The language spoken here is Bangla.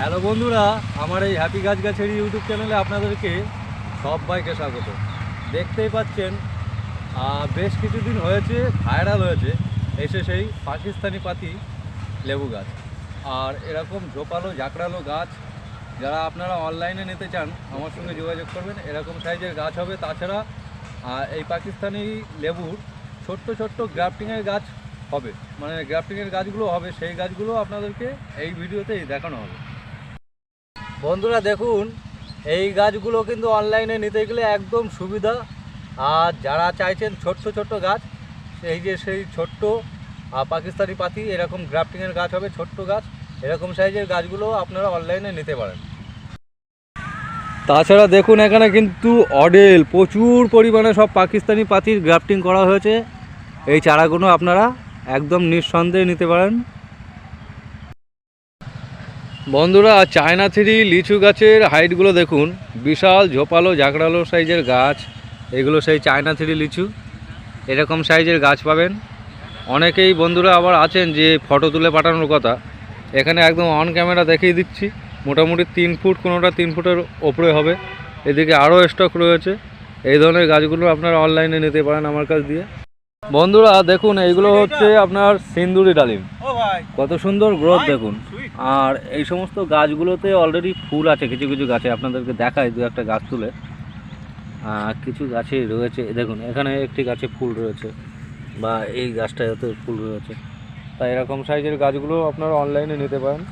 হ্যালো বন্ধুরা, আমার এই হ্যাপি গাছ গাছের ইউটিউব চ্যানেলে আপনাদেরকে সবাইকে স্বাগত। দেখতেই পাচ্ছেন বেশ কিছুদিন হয়েছে, ভাইরাল হয়েছে, এসে সেই পাকিস্তানি পাতি লেবু গাছ। আর এরকম ঝোপালো, ঝাঁকড়ালো গাছ, যারা আপনারা অনলাইনে নিতে চান, আমার সঙ্গে যোগাযোগ করবেন। এরকম সাইজের গাছ হবে। তাছাড়া এই পাকিস্তানি লেবুর ছোট্ট ছোট্ট গ্রাফটিংয়ের গাছ হবে। মানে গ্রাফটিংয়ের গাছগুলো হবে। সেই গাছগুলো আপনাদেরকে এই ভিডিওতেই দেখানো হবে। বন্ধুরা দেখুন, এই গাছগুলো কিন্তু অনলাইনে নিতে গেলে একদম সুবিধা। আর যারা চাইছেন ছোট্ট ছোট্ট গাছ, এই যে সেই ছোট্ট পাকিস্তানি পাতি, এরকম গ্রাফটিংয়ের গাছ হবে, ছোট্ট গাছ, এরকম সাইজের গাছগুলো আপনারা অনলাইনে নিতে পারেন। তাছাড়া দেখুন, এখানে কিন্তু অডেল, প্রচুর পরিমাণে সব পাকিস্তানি পাতির গ্রাফটিং করা হয়েছে। এই চারাগুলো আপনারা একদম নিঃসন্দেহে নিতে পারেন। বন্ধুরা, চায়না থ্রি লিচু গাছের হাইটগুলো দেখুন। বিশাল, ঝোপালো ঝাঁকড়ালো সাইজের গাছ। এগুলো সেই চায়না থ্রি লিচু। এরকম সাইজের গাছ পাবেন। অনেকেই বন্ধুরা আবার আছেন যে ফটো তুলে পাঠানোর কথা। এখানে একদম অন ক্যামেরা দেখিয়ে দিচ্ছি। মোটামুটি তিন ফুট, কোনোটা তিন ফুটের ওপরে হবে। এদিকে আরও স্টক রয়েছে। এই ধরনের গাছগুলো আপনারা অনলাইনে নিতে পারেন আমার কাছ দিয়ে। বন্ধুরা দেখুন এইগুলো হচ্ছে আপনার সিন্দুরি ডালিম। কত সুন্দর গ্রোথ দেখুন। আর এই সমস্ত গাছগুলোতে অলরেডি ফুল আছে কিছু কিছু গাছে আপনাদেরকে দেখায় দু একটা গাছ তুলে। কিছু গাছে রয়েছে দেখুন এখানে একটি গাছে ফুল রয়েছে বা এই গাছটাতে ফুল রয়েছে। তাই এরকম সাইজের গাছগুলো আপনারা অনলাইনে নিতে পারেন।